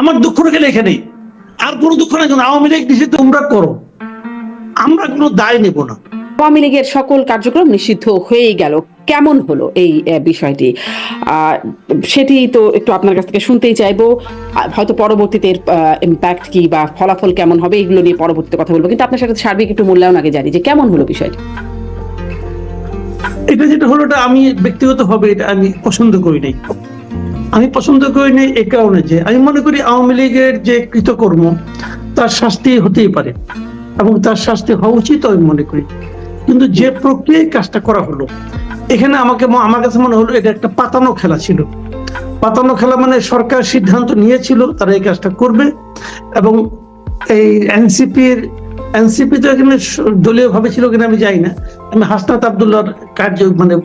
আমার দুঃখ গেলে এখানেই আর কোনো দুঃখ নাই কিন্তু আওয়ামী লীগ নিষিদ্ধ তোমরা করো। আমরা কোনো দায় নেব না। আওয়ামী লীগের সকল কার্যক্রম নিষিদ্ধ হয়েই গেল। কেমন হলো এই বিষয়টি? সেটি তো একটু আপনার কাছ থেকে শুনতেই চাইব। হয়তো পরবর্তীতে ইম্প্যাক্ট কি বা ফলাফল কেমন হবে এগুলো নিয়ে পরবর্তীতে কথা বলব। কিন্তু আপনার সাথে সার্বিক একটু মূল্যায়ন আগে জানি যে কেমন হলো বিষয়টি। এটা যেটা হলো এটা আমি ব্যক্তিগতভাবে এটা আমি পছন্দ করি নাই। আমি পছন্দ করি নাই এ কারণে যে, আমি মনে করি আওয়ামী লীগের যে কৃতকর্ম, তার শাস্তি হতেই পারে এবং তার শাস্তি হওয়া উচিত আমি মনে করি। কিন্তু যে প্রক্রিয়ায় কাজটা করা হলো, এখানে আমাকে আমার কাছে মনে হলো এটা একটা পাতানো খেলা ছিল। পাতানো খেলা মানে সরকার সিদ্ধান্ত নিয়েছিল, তারা এই কাজটা করবে এবং এই এনসিপির এনসিপি তো এখানে দলীয় ভাবে ছিল কিনা আমি জানি না। আমি হাসনাত আবদুল্লাহর কার্য মানে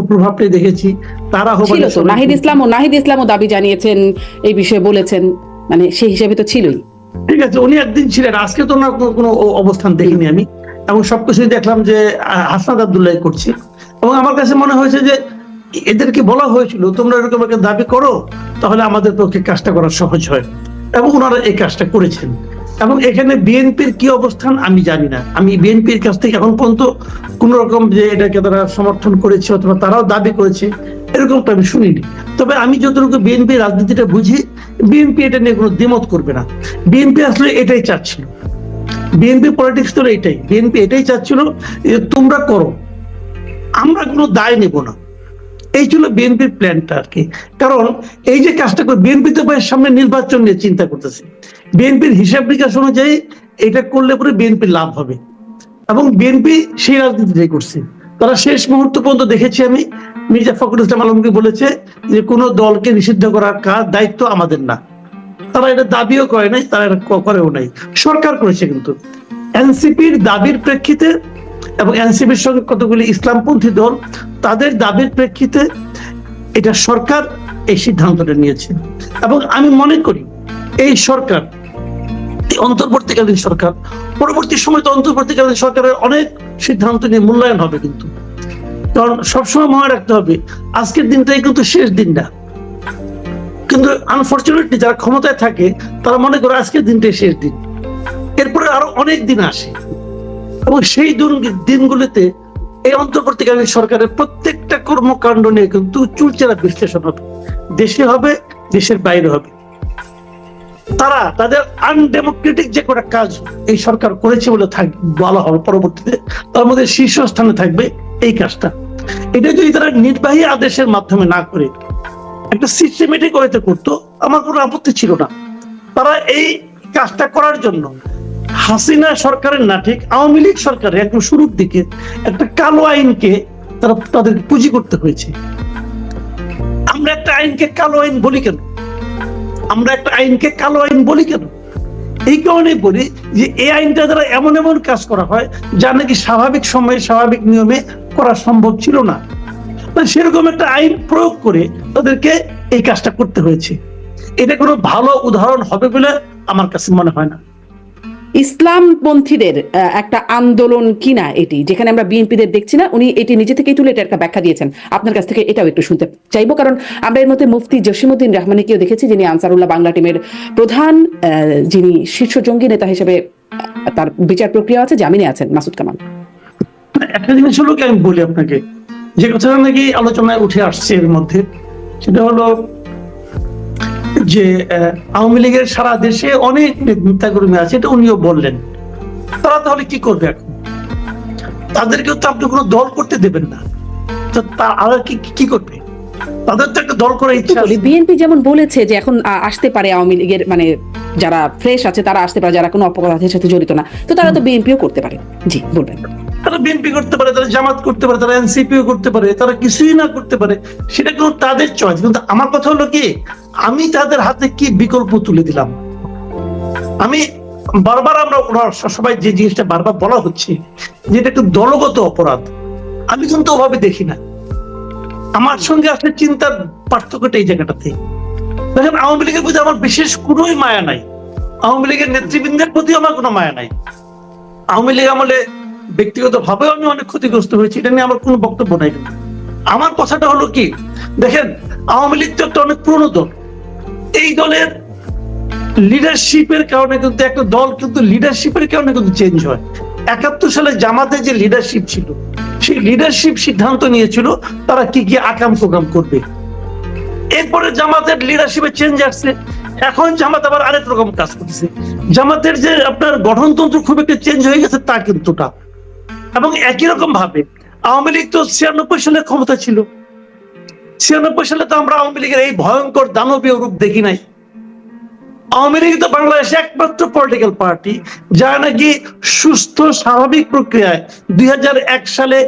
প্রভাবটাই দেখেছি। তারা ছিল তো। নাহিদ ইসলাম ও নাহিদ ইসলামও দাবি জানিয়েছেন এই বিষয়ে বলেছেন। মানে সেই হিসেবে তো ছিলই। ঠিক আছে উনি একদিন ছিলেন। আজকে তো ওনার কোনো- অবস্থান দেখিনি আমি। এবং সবকিছুই দেখলাম যে হাসনাত আবদুল্লাহ করছে। এবং আমার কাছে মনে হয়েছে যে এদেরকে বলা হয়েছিল তোমরা এরকম একটা দাবি করো তাহলে আমাদের পক্ষে কাজটা করা সহজ হয়। এবং ওনারা এই কাজটা করেছেন। এবং এখানে বিএনপির কি অবস্থান আমি জানি না। আমি বিএনপির কাছ থেকে এখন পর্যন্ত কোন রকম যে এটাকে তারা সমর্থন করেছে অথবা তারাও দাবি করেছে, এরকমটা আমি শুনিনি। তবে আমি যতটুকু বিএনপি রাজনীতিটা বুঝি, বিএনপি এটা নিয়ে কোনো দ্বিমত করবে না। বিএনপি আসলে এটাই চাচ্ছিল। বিএনপি পলিটিক্স তো এটাই। বিএনপি এটাই চাচ্ছিল যে তোমরা করো। আমরা কোনো দায় নেব না। এই ছিল বিএনপির প্ল্যানটা আর কি। কারণ এই যে কাজটা করে বিএনপি তো সামনে নির্বাচন নিয়ে চিন্তা করতেছে। বিএনপির হিসাব নিকাশ অনুযায়ী এটা করলে পরে বিএনপির লাভ হবে। এবং বিএনপি সেই রাজনীতিটাই করছে। তারা শেষ মুহূর্ত পর্যন্ত দেখেছি আমি, মির্জা ফখরুল ইসলাম আলমকে বলেছে যে কোনো দলকে নিষিদ্ধ করার কাজ দায়িত্ব আমাদের না। তারা এটা দাবিও করে নাই, তারা এটা করেও নাই। সরকার করেছে কিন্তু। এনসিপির দাবির প্রেক্ষিতে এবং এনসিপির সঙ্গে কতগুলি ইসলামপন্থী দল, তাদের দাবির প্রেক্ষিতে এটা সরকার এই সিদ্ধান্তটা নিয়েছে। এবং আমি মনে করি এই সরকার অন্তর্বর্তীকালীন সরকার, পরবর্তী সময় তো অন্তর্বর্তীকালীন সরকারের অনেক সিদ্ধান্ত নিয়ে মূল্যায়ন হবে কিন্তু। কারণ সবসময় মনে রাখতে হবে, আজকের দিনটাই কিন্তু শেষ দিন না। কিন্তু আনফর্চুনেটলি যারা ক্ষমতায় থাকে, তারা মনে করে আজকের দিনটাই শেষ দিন। এরপরে আরও অনেক দিন আসে। এবং সেই দিন- দিনগুলিতে এই অন্তর্বর্তীকালীন সরকারের প্রত্যেকটা কর্মকাণ্ড নিয়ে কিন্তু চুলচেরা বিশ্লেষণ হবে। দেশে হবে, দেশের বাইরে হবে। তারা তাদের আনডেমোক্রেটিক যে কটা কাজ এই সরকার করেছে বলে বলা হবে পরবর্তীতে, তার মধ্যে শীর্ষস্থানে থাকবে এই কাজটা। এটা যদি তারা নির্বাহী আদেশের মাধ্যমে না করে, একটা সিস্টেমেটিক ওয়েতে করতো, আমার কোনো আপত্তি ছিল না। তারা এই কাজটা করার জন্য হাসিনা সরকারের না, ঠিক আওয়ামী লীগ সরকারের একদম শুরুর দিকে একটা কালো আইনকে তারা তাদেরকে পুঁজি করতে হয়েছে। আমরা একটা আইনকে কালো আইন বলি কেন? আমরা একটা আইনকে কালো আইন বলি কেন? এই কারণে বলি যে এই আইনটা দ্বারা এমন এমন কাজ করা হয় যা নাকি স্বাভাবিক সময়ে, স্বাভাবিক নিয়মে করা সম্ভব ছিল না। সেরকম একটা আইন প্রয়োগ করে তাদেরকে এই কাজটা করতে হয়েছে। এটা কোনো ভালো উদাহরণ হবে বলে আমার কাছে মনে হয় না। ইসলামপন্থীদের একটা আন্দোলন কিনা এটি, যেখানে আমরা বিএনপিদের দেখছি না, উনি এটি নিজে থেকেই তুলে এটা একটা ব্যাখ্যা দিয়েছেন। আপনার কাছ থেকে এটাও একটু শুনতে চাইব, কারণ আমরা এর মধ্যে মুফতি জসিমুদ্দিন রহমানিকেও দেখেছি, যিনি আনসারুল্লাহ বাংলা টিমের প্রধান যিনি শীর্ষ জঙ্গি নেতা হিসেবে তার বিচার প্রক্রিয়া আছে, জামিনে আছেন, মাসুদ কামাল। একটা জিনিস হলো কি, আমি বলি আপনাকে, যে কথাটা নাকি আলোচনায় উঠে আসছে এর মধ্যে, সেটা হলো যে আওয়ামী লীগের সারা দেশে অনেক নেতাকর্মী আছে এটা উনিও বললেন। তারা তাহলে কি করবে এখন? তাদেরকেও তো আপনি কোনো দল করতে দেবেন না। তো তারা কি কি করবে? তাদের তো একটা দল করার ইচ্ছা। বিএনপি যেমন বলেছে যে এখন আসতে পারে আওয়ামী লীগের মানে যারা ফ্রেশ আছে তারা আসতে পারে যারা কোনো অপরাধের সাথে জড়িত না। তো তারা তো বিএনপিও করতে পারে। জি বলবেন। তারা বিএনপি করতে পারে, তারা জামাত করতে পারে, তারা এনসিপিও করতে পারে, তারা কিছুই না করতে পারে, সেটা কিন্তু তাদের চয়েস কিন্তু আমার কথা হলো কি, আমি তাদের হাতে কি বিকল্প তুলে দিলাম? আমি বারবার আমরা সবাই যে জিনিসটা বারবার বলা হচ্ছে যে এটা একটু দলগত অপরাধ, আমি কিন্তু ওভাবে দেখি না। আমার সঙ্গে আসলে চিন্তার পার্থক্যটা এই জায়গাটাতে। দেখেন, আওয়ামী লীগের প্রতি আমার বিশেষ কোনোই মায়া নাই। আওয়ামী লীগের নেতৃবৃন্দের প্রতি আমার কোনো মায়া নাই। আওয়ামী লীগ আমলে ব্যক্তিগত ভাবেও আমি অনেক ক্ষতিগ্রস্ত হয়েছি, এটা নিয়ে আমার কোনো বক্তব্য নাই। আমার কথাটা হলো কি, দেখেন, আওয়ামী লীগ তো একটা অনেক পুরনো দল। এই দলের লিডারশিপের কারণে কিন্তু একটা দল কিন্তু লিডারশিপের কারণে কিন্তু চেঞ্জ হয়। একাত্তর সালে জামাতে যে লিডারশিপ ছিল, সেই লিডারশিপ সিদ্ধান্ত নিয়েছিল, তারা কি কি আকাম প্রোগ্রাম করবে। এরপরে জামাতের লিডারশিপে চেঞ্জ আসছে। এখন জামাত আবার আরেক রকম কাজ করতেছে। জামাতের যে আপনার গঠনতন্ত্র খুব একটা চেঞ্জ হয়ে গেছে তা কিন্তু না। এবং একই রকম ভাবে আওয়ামী লীগ তো ছিয়ানব্বই সালে ক্ষমতা ছিল। ছিয়ানব্বই সালে তো আমরা আওয়ামী লীগের এই ভয়ঙ্কর দানবীয় রূপ দেখি নাই। আওয়ামী লীগ তো বাংলাদেশে একমাত্র পলিটিক্যাল পার্টি যা নাকি সুস্থ, স্বাভাবিক প্রক্রিয়ায় দুই হাজার এক সালে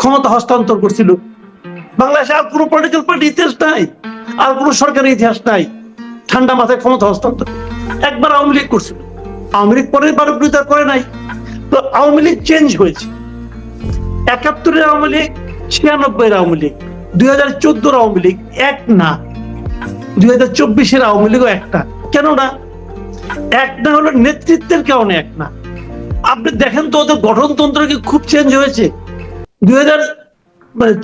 ক্ষমতা হস্তান্তর করছিল। বাংলাদেশে আর কোনো পলিটিক্যাল পার্টি ইতিহাস নাই, আর কোনো সরকারি ইতিহাস নাই। ঠান্ডা মাথায় ক্ষমতা হস্তান্তর। একবার আওয়ামী লীগ করছিল। আওয়ামী লীগ পরের বার বিরোধিতা করে নাই। তো আওয়ামী লীগ চেঞ্জ হয়েছে। একাত্তরের আওয়ামী লীগ ছিয়ানব্বই আওয়ামী লীগ, দুই হাজার চোদ্দোর আওয়ামী লীগ এক না। দুই হাজার চব্বিশের আওয়ামী লীগও একটা কেন না এক না হলো নেতৃত্বের কারণে এক না। আপনি দেখেন তো ওদের গঠনতন্ত্র কি খুব চেঞ্জ হয়েছে। দুই হাজার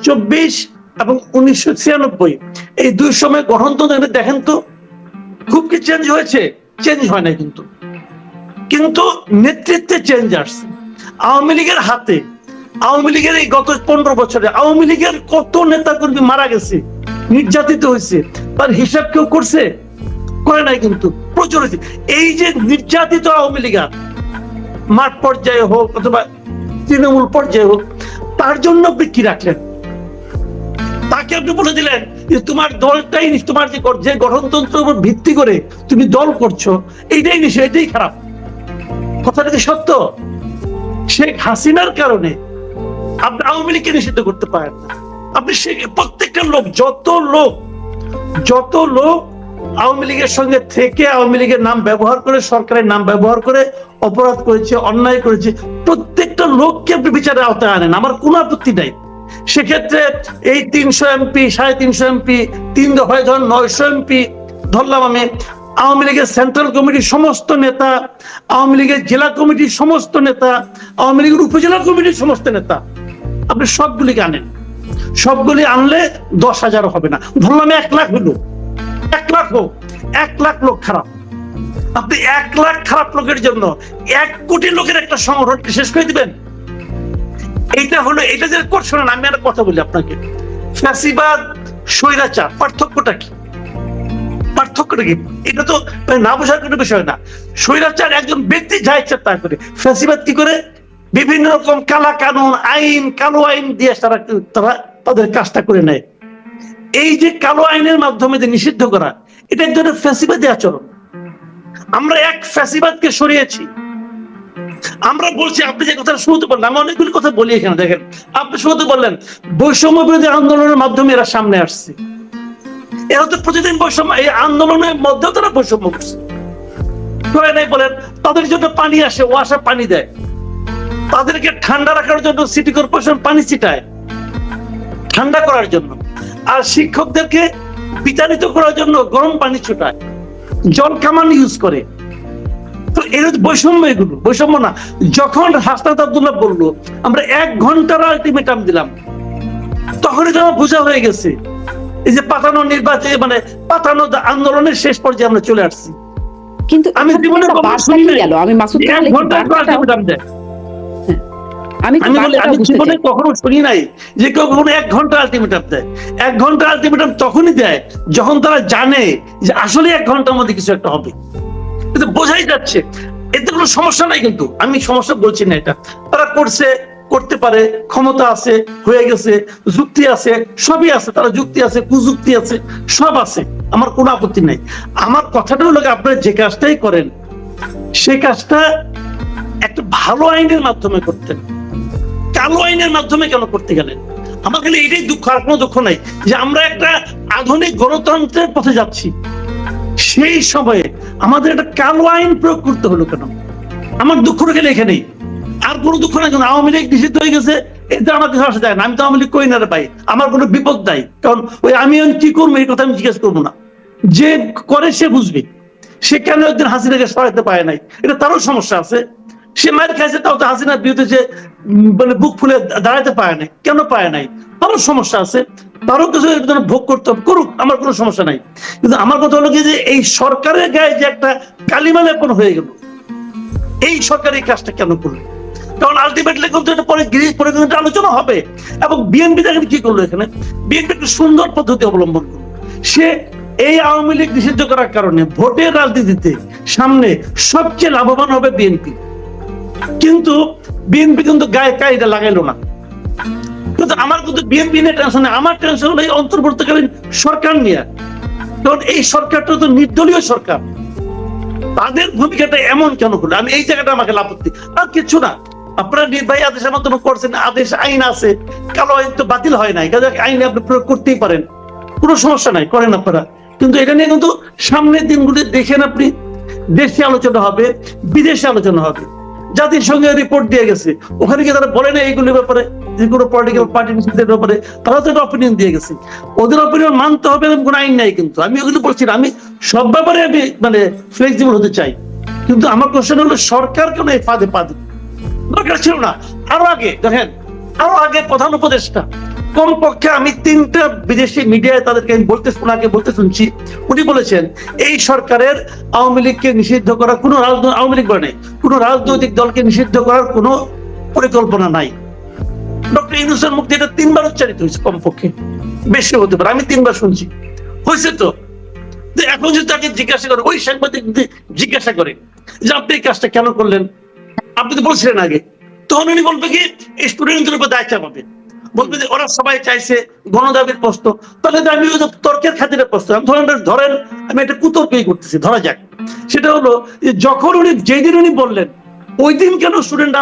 চব্বিশ এবং উনিশশো ছিয়ানব্বই, এই দুই সময় গঠনতন্ত্র দেখেন তো খুব কি চেঞ্জ হয়েছে? চেঞ্জ হয় না কিন্তু। কিন্তু নেতৃত্বে চেঞ্জ আসছে। আওয়ামী লীগের হাতে আওয়ামী লীগের এই গত পনেরো বছরে আওয়ামী লীগের কত নেতা কর্মী মারা গেছে, নির্যাতিত হয়েছে, তার হিসাব কেউ করছে? করে নাই কিন্তু, প্রচুর হয়েছে। এই যে নির্যাতিত আওয়ামী লীগার মাঠ পর্যায়ে হোক অথবা তৃণমূল পর্যায়ে হোক, তার জন্য আপনি কি রাখলেন? তাকে আপনি বলে দিলেন যে তোমার দলটাই তোমার যে যে গঠনতন্ত্রের উপর ভিত্তি করে তুমি দল করছ, এইটাই নিশ্চয় এটাই খারাপ। কথাটা কি সত্য? শেখ হাসিনার কারণে আপনি আওয়ামী লীগকে নিষিদ্ধ করতে পারেন না। আপনি সে প্রত্যেকটা লোক, যত লোক যত লোক আওয়ামী লীগের সঙ্গে থেকে আওয়ামী লীগের নাম ব্যবহার করে, সরকারের নাম ব্যবহার করে অপরাধ করেছে, অন্যায় করেছে, প্রত্যেকটা লোককে আপনি বিচারের আওতায় আনেন। আমার কোনো আপত্তি নাই। সেক্ষেত্রে এই তিনশো এমপি, সাড়ে তিনশো এমপি, তিন দফায় ধরেন নয়শো এমপি ধরলাম আমি। আওয়ামী লীগের সেন্ট্রাল কমিটির সমস্ত নেতা, আওয়ামী লীগের জেলা কমিটির সমস্ত নেতা, আওয়ামী লীগের উপজেলা কমিটির সমস্ত নেতা আপনি সবগুলিকে আনেন। সবগুলি আনলে দশ হাজার হবে না। ধরলাম এক লাখ হলো। এক লাখ হোক, এক লাখ লোক খারাপ। আপনি এক লাখ খারাপ লোকের জন্য এক কোটি লোকের একটা সংগঠনকে শেষ করে দিবেন? এইটা হলো এটা যে করছ না আমি একটা কথা বলি আপনাকে। ফ্যাসিবাদ, স্বৈরাচার, পার্থক্যটা কি? পার্থক্যটা কি? এটা তো না বোঝার কোনো বিষয় না। স্বৈরাচার একজন ব্যক্তি যা ইচ্ছা তা করে। ফ্যাসিবাদ কি করে? বিভিন্ন রকম কালা কানুন, আইন, কালো আইন দিয়ে তারা তারা তাদের কাজটা করে নেয়। এই যে কালো আইনের মাধ্যমে যে নিষিদ্ধ করা এটা এক ধরনের ফ্যাসিবাদী আচরণ। আমরা এক ফ্যাসিবাদকে সরিয়েছি। আমরা বলছি, আপনি যে কথা শুরুতে বললেন, আমি অনেকগুলি কথা বলি এখানে, দেখেন। আপনি শুরুতে বললেন, বৈষম্য বিরোধী আন্দোলনের মাধ্যমে এরা সামনে আসছে। এরা তো প্রতিদিন বৈষম্য এই আন্দোলনের মধ্যেও তারা বৈষম্য করছে। বলেন, তাদের জন্য পানি আসে, ও আসা পানি দেয়। তাদেরকে ঠান্ডা রাখার জন্য সিটি কর্পোরেশন পানি ছিটায়। ঠান্ডা করার জন্য। আর শিক্ষকদেরকে বিতাড়িত করার জন্য গরম পানি ছুটায়। জল কামান ইউজ করে। তো এর বৈষম্য এগুলো বৈষম্য না। যখন হাসনাত আব্দুল্লাহ বলল আমরা এক ঘণ্টার আলটিমেটাম দিলাম। তখনই তো বোঝা হয়ে গেছে এই যে পাতানো নির্বাচনে মানে পাতানো আন্দোলনের শেষ পর্যায়ে আমরা চলে আসছি। কিন্তু আমি জীবনে শুনি গেল? আমি মাসুদ এক বার্তাটাও- আলটিমেটাম দেয়। আমি জীবনে কখনো শুনি নাই যে কেউ কখনো এক ঘণ্টা আলটিমেটাম দেয়। এক ঘণ্টা আলটিমেটাম তখনই দেয় যখন তারা জানে যে আসলে এক ঘণ্টার মধ্যে কিছু একটা হবে। বোঝাই যাচ্ছে এতে কোনো সমস্যা নাই কিন্তু। আমি সমস্যা বলছি না এটা। তারা করছে করতে পারে ক্ষমতা আছে হয়ে গেছে যুক্তি আছে সবই আছে। তারা যুক্তি আছে কুযুক্তি আছে সব আছে। আমার কোনো আপত্তি নাই। আমার কথাটা হলো গিয়ে আপনারা যে কাজটাই করেন সেই কাজটা একটা ভালো আইনের মাধ্যমে করতেন। কালো আইনের মাধ্যমে কেন করতে গেলেন? আমার খালি এটাই দুঃখ, আর কোনো দুঃখ নাই যে আমরা একটা আধুনিক গণতন্ত্রের পথে যাচ্ছি। সেই সময়ে আমাদের একটা কালো আইন প্রয়োগ করতে হলো কেন? আমার দুঃখ গেলে এখানেই আর কোনো দুঃখ নাই কারণ আওয়ামী লীগ নিষিদ্ধ হয়ে গেছে এতে আমার কিছু আসে যায় না, আমি তো আওয়ামী লীগ করি না রে ভাই। আমার কোনো বিপদ নাই। কারণ ওই আমি কি করব, এই কথা আমি জিজ্ঞেস করব না। যে করে সে বুঝবে। সে কেন একদিন হাসিনাকে সরাইতে পারে নাই? এটা তারও সমস্যা আছে। সে মায়ের খাইছে তাও তো হাসিনার বিরুদ্ধে যে মানে বুক ফুলে দাঁড়াতে পারে নাই। কেন পারে নাই? তারও সমস্যা আছে। তারও কিছু ভোগ করতে হবে। করুক, আমার কোনো সমস্যা নাই। কিন্তু আমার কথা হলো কি যে, এই সরকারের গায়ে যে একটা কালিমা লেপন হয়ে গেল, এই সরকার এই কাজটা কেন করল? কারণ আলটিমেটলি কিন্তু এটা পরে গিয়ে পরে কিন্তু আলোচনা হবে। এবং বিএনপি দেখেন কি করল এখানে? বিএনপি একটা সুন্দর পদ্ধতি অবলম্বন করল। সে এই আওয়ামী লীগ নিষিদ্ধ করার কারণে ভোটের রাজনীতিতে সামনে সবচেয়ে লাভবান হবে বিএনপি কিন্তু বিএনপি কিন্তু গায়ে কায়দা লাগাইলো না। কিন্তু আমার কিন্তু বিএনপি নিয়ে টেনশন নেই, আমার টেনশন হলো এই অন্তর্বর্তীকালীন সরকার নিয়ে। কারণ এই সরকারটা তো নির্দলীয় সরকার। তাদের ভূমিকাটা এমন কেন করল আমি এই জায়গাটা আমাকে আপত্তি আর কিছু না। আপনারা নির্বাহী আদেশের মাধ্যমে করছেন, আদেশ আইন আছে। কালো আইন তো বাতিল হয় নাই। কাজে আইনে আপনি প্রয়োগ করতেই পারেন। কোনো সমস্যা নাই, করেন আপনারা। কিন্তু এটা নিয়ে কিন্তু সামনের দিনগুলি দেখেন আপনি। দেশে আলোচনা হবে, বিদেশে আলোচনা হবে। জাতিসংঘে রিপোর্ট দিয়ে গেছে। ওখানে গিয়ে তারা বলে না এইগুলির ব্যাপারে, যে কোনো পলিটিক্যাল পার্টি ব্যাপারে। তারা তো একটা অপিনিয়ন দিয়ে গেছে। ওদের অপিনিয়ন মানতে হবে এরকম কোনো আইন নাই কিন্তু। আমি ওগুলো বলছি আমি সব ব্যাপারে আমি মানে ফ্লেক্সিবল হতে চাই। কিন্তু আমার কোশ্চেন হলো, সরকার কেন এই ফাঁদে পা দিল? দরকার ছিল না। আরও আগে, দেখেন, আরও আগে প্রধান উপদেষ্টা কমপক্ষে আমি তিনটা বিদেশি মিডিয়ায় তাদেরকে আমি বলতে ওনাকে বলতে শুনছি। উনি বলেছেন, এই সরকারের আওয়ামী লীগকে নিষিদ্ধ করার কোনো রাজনৈতিক আওয়ামী লীগ নাই। কোনো রাজনৈতিক দলকে নিষিদ্ধ করার কোনো পরিকল্পনা নাই। ডক্টর এটা তিনবার উচ্চারিত হয়েছে কমপক্ষে। বেশি হতে পারে, আমি তিনবার শুনছি। হয়েছে তো? এখন যদি তাকে জিজ্ঞাসা করে, ওই সাংবাদিক জিজ্ঞাসা করে যে আপনি এই কাজটা কেন করলেন? আপনি তো বলছিলেন আগে। তখন উনি বলবে কি স্টুডেন্টদের উপর দায়িত্ব পাবে বলবে যে ওরা সবাই চাইছে গণদাবির প্রশ্ন। তাহলে আমি তর্কের খাতিরে প্রশ্ন আমি ধরেন ধরেন, আমি একটা কুতর্কই করতেছি ধরা যাক। সেটা হলো যখন উনি, যেদিন উনি বললেন, ওই দিন কেন স্টুডেন্ট